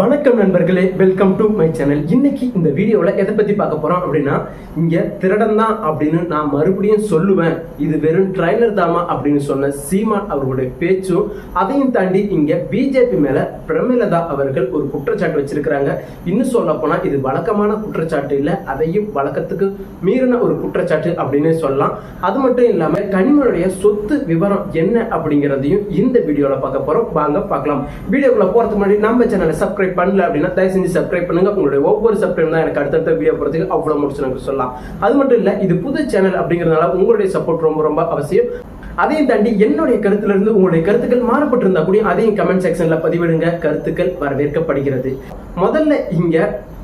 வணக்கம் நண்பர்களே welcome to my channel இன்னைக்கு இந்த வீடியோவில் எதை பற்றி பார்க்க போகிறோம் அப்படின்னா இங்கே திருடன் தான் அப்படின்னு நான் மறுபடியும் சொல்லுவேன். இது வெறும் ட்ரைலர் தாமா அப்படின்னு சொன்ன சீமான் அவர்களுடைய பேச்சும் அதையும் தாண்டி இங்கே பிஜேபி மேலே பிரமிலதா அவர்கள் ஒரு குற்றச்சாட்டு வச்சிருக்கிறாங்க. இன்னும் சொல்ல போனால் இது வழக்கமான குற்றச்சாட்டு இல்லை அதையும் வழக்கத்துக்கு மீறின ஒரு குற்றச்சாட்டு அப்படின்னு சொல்லலாம். அது மட்டும் இல்லாமல் கனிமனுடைய சொத்து விவரம் என்ன அப்படிங்கிறதையும் இந்த வீடியோவில் பார்க்க போகிறோம் வாங்க பார்க்கலாம். வீடியோக்குள்ளே போகிறதுக்கு முன்னாடி நம்ம சேனலை சப்ஸ்கிரைப் பண்ணல அப்படின்னா தயவு செஞ்சு சப்ஸ்கிரைப் பண்ணுங்க. உங்களுடைய ஒவ்வொரு சப்ஸ்கிரைப் தான் எனக்கு அடுத்தடுத்த வீடியோ போறதுக்கு அவ்வளவு முடிச்சு எனக்கு சொல்லலாம். அது மட்டும் இல்ல இது புது சேனல் அப்படிங்கறதுனால உங்களுடைய சப்போர்ட் ரொம்ப ரொம்ப அவசியம். அதையும் தாண்டி என்னுடைய கருத்துல இருந்து உங்களுடைய கருத்துக்கள் மாறப்பட்டிருந்தா கூட அதையும் கமெண்ட் செக்ஷன்ல பதிவிடுங்க. கருத்துக்கள் வரவேற்கப்படுகிறது. முதல்ல இங்க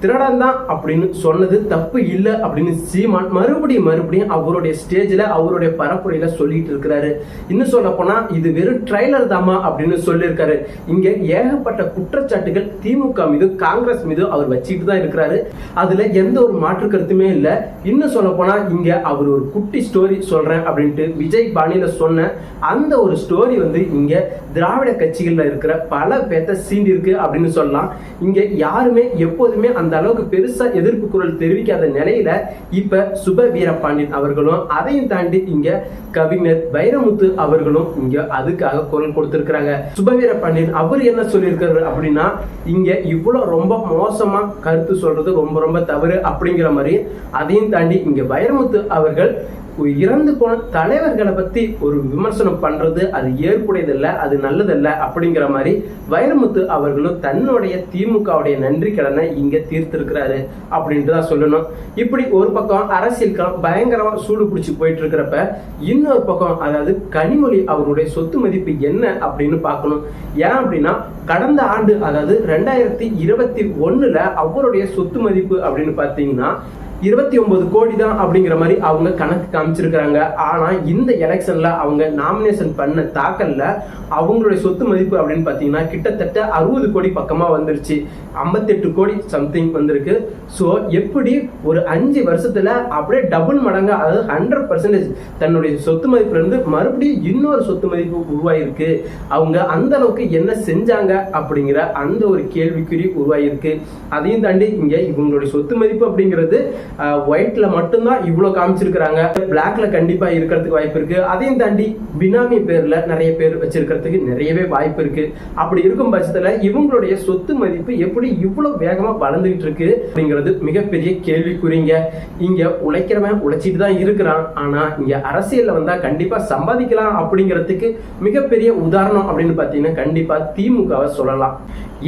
திருடன் தான் அப்படின்னு சொன்னது தப்பு இல்லை அப்படின்னு சீமான் மறுபடியும் மறுபடியும் அவருடைய ஸ்டேஜில் அவருடைய பரப்புரையில் சொல்லிட்டு இருக்கிறாரு. இன்னும் சொல்ல போனால் இது வெறும் ட்ரைலர் தாமா அப்படின்னு சொல்லியிருக்காரு. இங்கே ஏகப்பட்ட குற்றச்சாட்டுகள் திமுக மீது காங்கிரஸ் மீது அவர் வச்சுட்டு தான் இருக்கிறாரு. அதில் எந்த ஒரு மாற்று கருத்துமே இல்லை. இன்னும் சொல்ல போனால் இங்கே அவர் ஒரு குட்டி ஸ்டோரி சொல்கிறேன் அப்படின்ட்டு விஜய் பாணியில் சொன்ன அந்த ஒரு ஸ்டோரி வந்து இங்கே திராவிட கட்சிகள்ல இருக்கிற பல பேத்த சீண்டி இருக்கு அப்படின்னு சொல்லலாம். இங்க யாருமே எப்போதுமே அந்த அளவுக்கு பெருசா எதிர்ப்பு குரல் தெரிவிக்காத நிலையில இப்ப சுப வீரபாண்டியன் அவர்களும் அதையும் தாண்டி இங்க கவிஞர் வைரமுத்து அவர்களும் இங்க அதுக்காக குரல் கொடுத்திருக்கிறாங்க. சுப வீரபாண்டியன் அவர் என்ன சொல்லியிருக்காரு அப்படின்னா இங்க இவ்வளவு ரொம்ப மோசமா கருத்து சொல்றது ரொம்ப ரொம்ப தவறு அப்படிங்கிற மாதிரி அதையும் தாண்டி இங்க வைரமுத்து அவர்கள் இறந்து போன தலைவர்களை பத்தி ஒரு விமர்சனம் பண்றது அது ஏற்புடையதில்லை அது நல்லதல்ல அப்படிங்கிற மாதிரி வைரமுத்து அவர்களும் தன்னுடைய திமுகவுடைய நன்றி கடனை இங்க தீர்த்திருக்கிறாரு அப்படின்ட்டு தான் சொல்லணும். இப்படி ஒரு பக்கம் அரசியல் களம் பயங்கரமா சூடு பிடிச்சி போயிட்டு இருக்கிறப்ப இன்னொரு பக்கம் அதாவது கனிமொழி அவருடைய சொத்து மதிப்பு என்ன அப்படின்னு பார்க்கணும். ஏன் அப்படின்னா கடந்த ஆண்டு அதாவது ரெண்டாயிரத்தி இருபத்தி ஒண்ணுல அவருடைய சொத்து மதிப்பு அப்படின்னு பாத்தீங்கன்னா இருபத்தி ஒன்பது கோடி தான் அப்படிங்கிற மாதிரி அவங்க கணக்கு காமிச்சிருக்கிறாங்க. ஆனா இந்த எலெக்ஷன்ல அவங்க நாமினேஷன் பண்ண தாக்கல்ல அவங்களுடைய சொத்து மதிப்பு அப்படின்னு பாத்தீங்கன்னா கிட்டத்தட்ட அறுபது கோடி பக்கமா வந்துருச்சு. ஐம்பத்தெட்டு கோடி சம்திங் வந்திருக்கு. ஸோ எப்படி ஒரு அஞ்சு வருஷத்துல அப்படியே டபுள் மடங்கு அதாவது ஹண்ட்ரட் பர்சன்டேஜ் தன்னுடைய சொத்து மதிப்புல இருந்து மறுபடியும் இன்னொரு சொத்து மதிப்பு உருவாயிருக்கு. அவங்க அந்த அளவுக்கு என்ன செஞ்சாங்க அப்படிங்கிற அந்த ஒரு கேள்விக்குறி உருவாயிருக்கு. அதையும் தாண்டி இங்க இவங்களுடைய சொத்து மதிப்பு அப்படிங்கிறது ஒயிட்ல மட்டும்தான் இவ்வளோ காமிச்சிருக்கிறாங்க. பிளாக்ல கண்டிப்பா இருக்கிறதுக்கு வாய்ப்பு இருக்கு. அதையும் தாண்டி பினாமி பேர்ல நிறைய பேர் வச்சிருக்கிறதுக்கு நிறையவே வாய்ப்பு இருக்கு. அப்படி இருக்கும் பட்சத்துல இவங்களுடைய சொத்து மதிப்பு எப்படி இவ்வளவு வேகமா வளர்ந்துகிட்டு இருக்கு அப்படிங்கிறது மிகப்பெரிய கேள்விக்குறிங்க. இங்க உழைக்கிறவன் உழைச்சிட்டு தான் இருக்கிறான். ஆனா இங்க அரசியல்ல வந்தா கண்டிப்பா சம்பாதிக்கலாம் அப்படிங்கிறதுக்கு மிகப்பெரிய உதாரணம் அப்படின்னு பாத்தீங்கன்னா கண்டிப்பா திமுகவை சொல்லலாம்.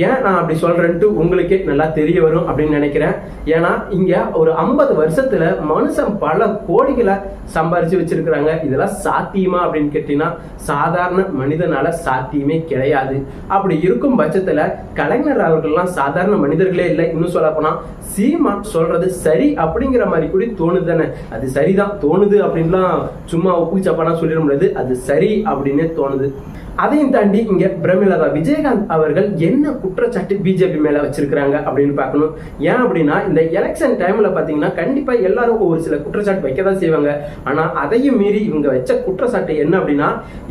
ஏன் நான் அப்படி சொல்றேன்ட்டு உங்களுக்கே நல்லா தெரிய வரும் அப்படின்னு நினைக்கிறேன். ஏன்னா இங்க ஒரு ஐம்பது வருஷத்துல மனுஷன் பல கோடிகளை சம்பாரிச்சு வச்சிருக்கிறாங்க. இதெல்லாம் சாத்தியமா அப்படின்னு கேட்டீங்கன்னா சாதாரண மனிதனால சாத்தியமே கிடையாது. அப்படி இருக்கும் பட்சத்துல கலைஞர் அவர்கள்லாம் சாதாரண மனிதர்களே இல்லை. இன்னும் சொல்ல போனா சீமான் சொல்றது சரி அப்படிங்கிற மாதிரி கூட தோணுது தானே. அது சரிதான் தோணுது அப்படின்லாம் சும்மா உப்பு சப்பானா சொல்லிட முடியாது. அது சரி அப்படின்னு தோணுது. அதையும் தாண்டி இங்க பிரமிளதா விஜயகாந்த் அவர்கள் என்ன குற்றச்சாட்டு பிஜேபி மேல வச்சிருக்கிறாங்க அப்படின்னு பார்க்கணும். ஏன் அப்படின்னா இந்த எலெக்ஷன் டைம்ல பாத்தீங்கன்னா கண்டிப்பா எல்லாரும் ஒரு சில குற்றச்சாட்டு வைக்க தான் செய்வாங்க. ஆனா அதையும் மீறி இவங்க வச்ச குற்றச்சாட்டு என்ன அப்படின்னா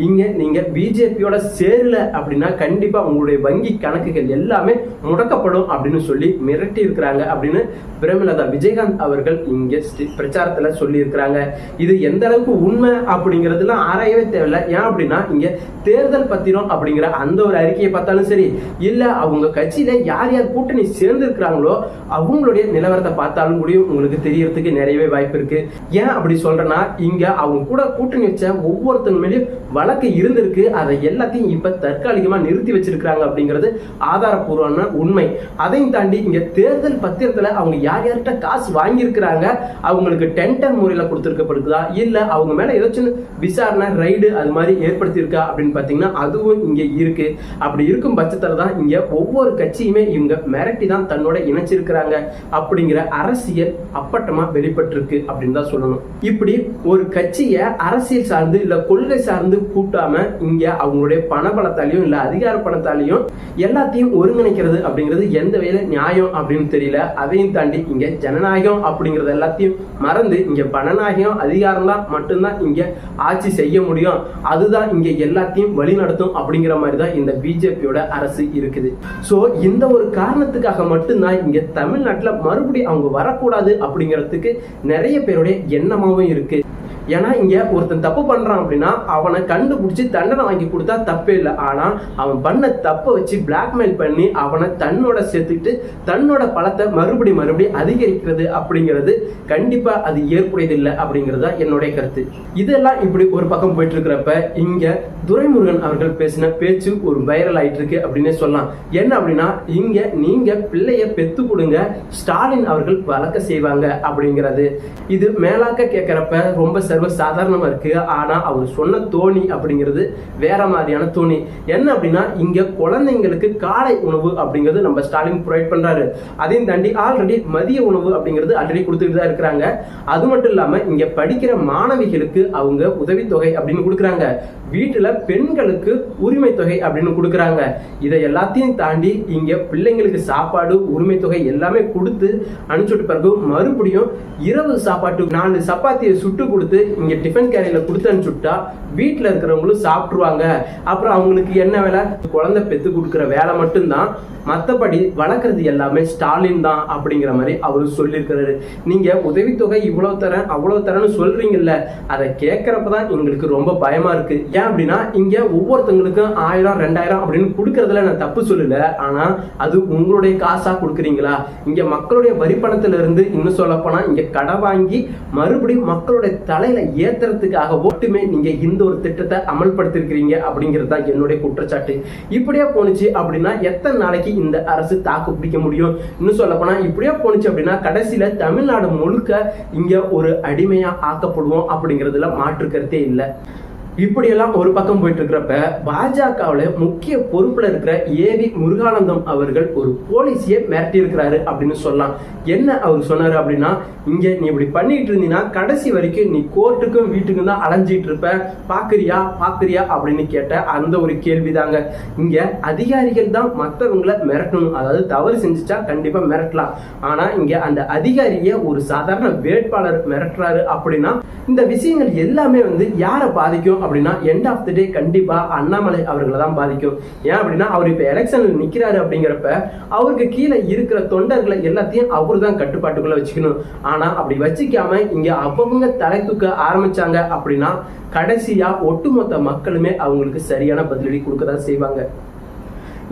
இங்க நீங்க பிஜேபியோட சேரல அப்படின்னா கண்டிப்பா உங்களுடைய வங்கி கணக்குகள் எல்லாமே முடக்கப்படும் அப்படின்னு சொல்லி மிரட்டி இருக்கிறாங்க அப்படின்னு பிரமிலதா விஜயகாந்த் அவர்கள் இங்க பிரச்சாரத்துல சொல்லி இருக்கிறாங்க இது எந்த அளவுக்கு உண்மை அப்படிங்கிறதுலாம் ஆராயவே தேவையில்லை. ஏன் அப்படின்னா இங்க தேர்தல் பத்திரம் அப்படிங்கிற அந்த ஒரு அறிக்கையை பார்த்தாலும் சரி இல்ல அவங்க கட்சியில யார் யார் கூட்டணி சேர்ந்திருக்கிறாங்களோ அவங்களுடைய நிலவரத்தை பார்த்தாலும் கூட உங்களுக்கு தெரியறதுக்கு நிறையவே வாய்ப்பு இருக்கு. ஏன் அப்படி சொல்றேன்னா இங்க அவங்க கூட கூட்டணி வச்ச ஒவ்வொருத்தங்க மேலேயும் வழக்கு இருந்திருக்கு. அதை எல்லாத்தையும் இப்ப தற்காலிகமா நிறுத்தி வச்சிருக்காங்க அப்படிங்கிறது ஆதாரப்பூர்வமான உண்மை. அதையும் தாண்டி இங்க தேர்தல் பத்திரத்துல அவங்க யார் யார்கிட்ட காசு வாங்கியிருக்கிறாங்க அவங்களுக்கு டெண்டர் முறையில கொடுத்துருக்கப்படுதா இல்ல அவங்க மேல ஏதாச்சும் விசாரணை ரைடு அது மாதிரி ஏற்படுத்தியிருக்கா அப்படின்னு பாத்தீங்கன்னா அதுவும் இங்க இருக்கு. அப்படி இருக்கும் பட்சத்தில் தான் இங்க ஒவ்வொரு கட்சியுமே இவங்க மிரட்டி தான் தன்னோட இணைச்சிருக்கிறாங்க அப்படிங்கிற அரசியல் அப்பட்டமா வெளிப்பட்டிருக்கு அப்படின்னு தான் சொல்லணும். இப்படி ஒரு கட்சியை அரசியல் சார்ந்து இல்ல கொள்கை சார்ந்து கூட்டாம இங்க அவங்களுடைய பணபலத்தாலையும் இல்ல அதிகார பணத்தாலையும் எல்லாத்தையும் ஒருங்கிணைக்கிறது அப்படிங்கிறது எந்த வகையில நியாயம் அப்படின்னு தெரியல. அதையும் தாண்டி இங்க ஜனநாயகம் அப்படிங்கறது எல்லாத்தையும் மறந்து இங்க பணநாயகம் அதிகாரம் தான் மட்டும்தான் இங்க ஆட்சி செய்ய முடியும். அதுதான் இங்க எல்லாத்தையும் வழி வழிநடத்தும் அப்படிங்கிற மாதிரி தான் இந்த பிஜேபியோட அரசு இருக்குது. ஸோ இந்த ஒரு காரணத்துக்காக மட்டும்தான் இங்க தமிழ்நாட்டில் மறுபடியும் அவங்க வரக்கூடாது அப்படிங்கிறதுக்கு நிறைய பேருடைய எண்ணமாகவும் இருக்கு. ஏன்னா இங்க ஒருத்தன் தப்பு பண்றான் அப்படின்னா அவனை கண்டுபிடிச்சு தண்டனை வாங்கி கொடுத்தா தப்பே இல்லை. ஆனா அவன் பண்ண தப்பை வச்சு பிளாக்மெயில் பண்ணி அவனை தன்னோட சேர்த்துக்கிட்டு தன்னோட பலத்தை மறுபடி மறுபடி அதிகரிக்கிறது அப்படிங்கிறது கண்டிப்பா அது ஏற்புடையது இல்லை அப்படிங்கிறது தான் என்னுடைய கருத்து. இதெல்லாம் இப்படி ஒரு பக்கம் போயிட்டு இருக்கிறப்ப இங்க துரைமுருகன் அவர்கள் பேசின பேச்சு ஒரு வைரல் ஆயிட்டு இருக்கு அப்படின்னே சொல்லலாம். என்ன அப்படின்னா இங்க நீங்க பிள்ளைய பெத்து கொடுங்க ஸ்டாலின் அவர்கள் வழக்க செய்வாங்க அப்படிங்கிறது. இது மேலாக்க கேட்கிறப்ப ரொம்ப சர்வ சாதாரணமாக இருக்குது ஆனால் அவர் சொன்ன தோணி அப்படிங்கிறது வேற மாதிரியான தோணி. என்ன அப்படின்னா இங்கே குழந்தைங்களுக்கு காலை உணவு அப்படிங்கிறது நம்ம ஸ்டாலின் ப்ரொவைட் பண்ணுறாரு அதையும் தாண்டி ஆல்ரெடி மதிய உணவு அப்படிங்கிறது ஆல்ரெடி கொடுத்துட்டு தான் இருக்கிறாங்க. அது மட்டும் இல்லாமல் இங்கே படிக்கிற மாணவிகளுக்கு அவங்க உதவித்தொகை அப்படின்னு கொடுக்குறாங்க. வீட்டில் பெண்களுக்கு உரிமை தொகை அப்படின்னு கொடுக்குறாங்க. இதை எல்லாத்தையும் தாண்டி இங்கே பிள்ளைங்களுக்கு சாப்பாடு உரிமை தொகை எல்லாமே கொடுத்து அனுப்பிச்சுட்டு பிறகு மறுபடியும் இரவு சாப்பாட்டு நாலு சப்பாத்தியை சுட்டு கொடுத்து இங்கே டிஃபன் கேரியில் கொடுத்து அனுப்பிச்சுட்டா வீட்டில் இருக்கிறவங்களும் சாப்பிட்ருவாங்க அப்புறம் அவங்களுக்கு என்ன வேலை? குழந்தை பெற்று கொடுக்குற வேலை மட்டும்தான். மற்றபடி வளர்க்குறது எல்லாமே ஸ்டாலின் தான் அப்படிங்கிற மாதிரி அவர் சொல்லியிருக்கிறாரு. நீங்கள் உதவித்தொகை இவ்வளோ தரேன் அவ்வளோ தரேன்னு சொல்கிறீங்கல்ல அதை கேட்குறப்ப தான் எங்களுக்கு ரொம்ப பயமாக இருக்குது ஏன் அப்படின்னா இங்கே ஒவ்வொருத்தங்களுக்கும் ஆயிரம் ரெண்டாயிரம் அப்படின்னு கொடுக்கறதுல நான் தப்பு சொல்லலை. ஆனால் அது உங்களுடைய காசாக கொடுக்குறீங்களா? இங்கே மக்களுடைய வரி இருந்து இன்னும் சொல்லப்போனால் இங்கே கடை வாங்கி மறுபடியும் மக்களுடைய தலையில ஏத்துறதுக்காக மட்டுமே நீங்க இந்த ஒரு திட்டத்தை அமல்படுத்திருக்கிறீங்க அப்படிங்கிறது தான் என்னுடைய குற்றச்சாட்டு. இப்படியே போனுச்சு அப்படின்னா எத்தனை நாளைக்கு இந்த அரசு தாக்கு பிடிக்க முடியும்? இன்னும் சொல்ல போனா இப்படியே போணுச்சு அப்படின்னா கடைசியில தமிழ்நாடு முழுக்க இங்க ஒரு அடிமையா ஆக்கப்படுவோம் அப்படிங்கிறதுல மாற்று கருத்தே இல்லை. இப்படியெல்லாம் ஒரு பக்கம் போயிட்டு இருக்கிறப்ப பாஜகவில் முக்கிய பொறுப்புல இருக்கிற ஏவி முருகானந்தம் அவர்கள் ஒரு போலீஸையே மிரட்டி இருக்கிறாரு அப்படின்னு சொல்லலாம். என்ன அவர் சொன்னாரு அப்படின்னா இங்க நீ இப்படி பண்ணிட்டு இருந்தீங்கன்னா கடைசி வரைக்கும் நீ கோர்ட்டுக்கும் வீட்டுக்கும் தான் அலைஞ்சிட்டு இருப்ப. பாக்குறியா? பாக்குறியா? அப்படின்னு கேட்ட அந்த ஒரு கேள்விதாங்க. இங்க அதிகாரிகள் தான் மற்றவங்களை மிரட்டணும். அதாவது தவறு செஞ்சுட்டா கண்டிப்பா மிரட்டலாம். ஆனா இங்க அந்த அதிகாரிய ஒரு சாதாரண வேட்பாளர் மிரட்டுறாரு அப்படின்னா இந்த விஷயங்கள் எல்லாமே வந்து யாரை பாதிக்கும் அப்படின்னா எண்ட் ஆஃப் த டே கண்டிப்பா அண்ணாமலை அவர்களை தான் பாதிக்கும். ஏன் அப்படின்னா அவர் இப்ப எலெக்ஷன்ல நிக்கிறாரு அப்படிங்கிறப்ப அவருக்கு கீழே இருக்கிற தொண்டர்களை எல்லாத்தையும் அவர் தான் கட்டுப்பாட்டுக்குள்ள வச்சுக்கணும். ஆனா அப்படி வச்சுக்காம இங்க அவங்க தலை தூக்க ஆரம்பிச்சாங்க அப்படின்னா கடைசியா ஒட்டுமொத்த மக்களுமே அவங்களுக்கு சரியான பதிலடி கொடுக்க தான் செய்வாங்க.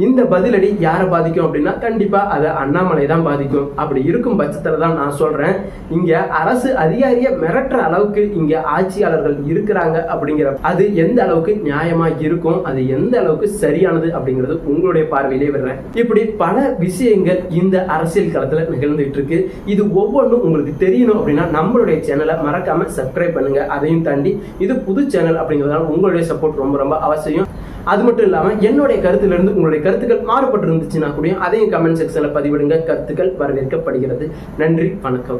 இந்த பதிலடி யாரை பாதிக்கும் அப்படின்னா கண்டிப்பா அதை அண்ணாமலை தான் பாதிக்கும். அப்படி இருக்கும் பட்சத்துல தான் நான் சொல்றேன். இங்க அரசு அதிகாரிய மிரட்டுற அளவுக்கு இங்க ஆட்சியாளர்கள் இருக்கிறாங்க அப்படிங்கிற அது எந்த அளவுக்கு நியாயமா இருக்கும் அது எந்த அளவுக்கு சரியானது அப்படிங்கிறது உங்களுடைய பார்வையிலே விடுறேன். இப்படி பல விஷயங்கள் இந்த அரசியல் களத்துல நிகழ்ந்துட்டு இருக்கு. இது ஒவ்வொன்றும் உங்களுக்கு தெரியணும் அப்படின்னா நம்மளுடைய சேனலை மறக்காம சப்ஸ்கிரைப் பண்ணுங்க. அதையும் தாண்டி இது புது சேனல் அப்படிங்கிறதுனால உங்களுடைய சப்போர்ட் ரொம்ப ரொம்ப அவசியம். அது மட்டும் இல்லாமல் என்னுடைய கருத்திலிருந்து உங்களுடைய கருத்துக்கள் மாறுபட்டு இருந்துச்சுன்னா கூட அதையும் கமெண்ட் செக்ஷனில் பதிவிடுங்க. கருத்துக்கள் வரவேற்கப்படுகிறது. நன்றி. வணக்கம்.